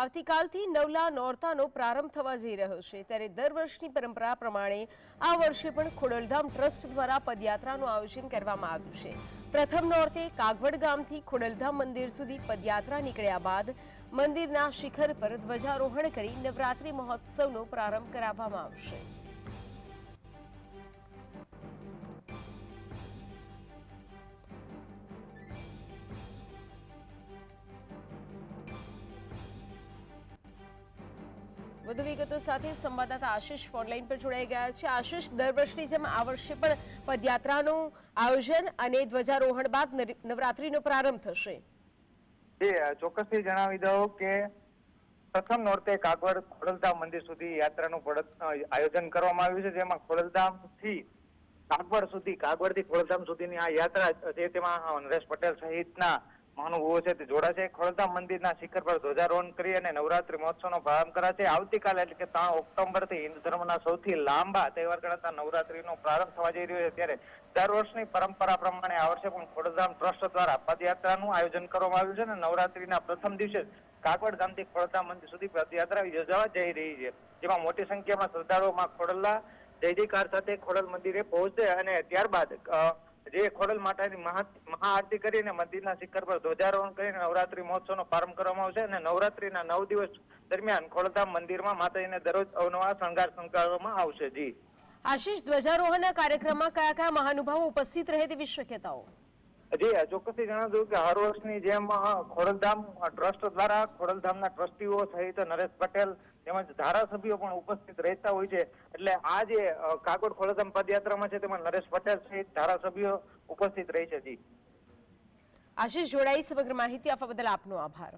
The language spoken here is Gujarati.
આવતીકાલથી નવલા નોરતાનો પ્રારંભ થવા જઈ રહ્યો છે. ત્યારે દર વર્ષની પરંપરા પ્રમાણે આ વર્ષે પણ ખોડલધામ ટ્રસ્ટ દ્વારા પદયાત્રાનું આયોજન કરવામાં આવ્યું છે. પ્રથમ નોરતે કાગવડ ગામથી ખોડલધામ મંદિર સુધી પદયાત્રા નીકળ્યા બાદ મંદિરના શિખર પર ધ્વજારોહણ કરી નવરાત્રી મહોત્સવનો પ્રારંભ કરાવવામાં આવશે. વધુ વિગતો સાથે સંવાદદાતા આશિષ ફોનલાઈન પર જોડાઈ ગયા છે. આશિષ, દર વર્ષની જેમ આ વર્ષે પણ પદયાત્રાનું આયોજન અને ધ્વજારોહણ બાદ નવરાત્રીનો પ્રારંભ થશે. એ ચોક્કસથી જણાવી દઉં કે પ્રથમ નોરતે કાગવડ ખોડલધામ મંદિર સુધી યાત્રાનું આયોજન કરવામાં આવ્યું છે. જેમાં ખોડલધામથી કાગવડ સુધી કાગવડથી ખોડલધામ સુધીની આ યાત્રા છે. તેમાં નરેશ પટેલ સહિતના મહાનુભાવો છે તે જોડાશે. ખોડલધામ મંદિરના શિખર પર ધ્વજારોહણ કરી અને નવરાત્રી મહોત્સવનો પ્રારંભ કરાશે. આવતીકાલે એટલે કે ત્રણ ઓક્ટોબરથી હિન્દુ ધર્મના સૌથી લાંબા તહેવાર ગણાતા નવરાત્રીનો પ્રારંભ થવા જઈ રહ્યો છે. ત્યારે દર વર્ષની પરંપરા પ્રમાણે આ વર્ષે પણ ખોડલધામ ટ્રસ્ટ દ્વારા પદયાત્રાનું આયોજન કરવામાં આવ્યું છે અને નવરાત્રીના પ્રથમ દિવસે કાગવડ ગામથી ખોડલધામ મંદિર સુધી પદયાત્રા યોજાવા જઈ રહી છે. જેમાં મોટી સંખ્યામાં શ્રદ્ધાળુઓમાં માં ખોડલના જય જયકાર સાથે ખોડલ મંદિરે પહોંચશે અને ત્યારબાદ જે ખોડલ માતાની મહા મહાઆરતી કરીને મંદિરના શિખર પર ધ્વજારોહણ કરીને નવરાત્રી મહોત્સવનો પ્રારંભ કરવામાં આવશે અને નવરાત્રીના નવ દિવસ દરમિયાન ખોડલધામ મંદિરમાં માતાજીને દરરોજ અવનવા શણગાર શણગારવામાં આવશે. જી. આશીષ ધ્વજારોહણના કાર્યક્રમમાં કયા કયા મહાનુભાવો ઉપસ્થિત રહે તેવી શક્યતાઓ જી ચોક્કસથી જણાવી કે હર વર્ષની જેમ ખોડલધામ ટ્રસ્ટ દ્વારા ખોડલધામના ટ્રસ્ટીઓ સહિત નરેશ પટેલ તેમજ ધારાસભ્યો પણ ઉપસ્થિત રહેતા હોય છે. એટલે આ જે કાગોડ ખોડલધામ પદયાત્રામાં છે તેમાં નરેશ પટેલ સહિત ધારાસભ્યો ઉપસ્થિત રહી છે. જી. આશીષ જોડાઈ સમગ્ર માહિતી આપવા બદલ આપનો આભાર.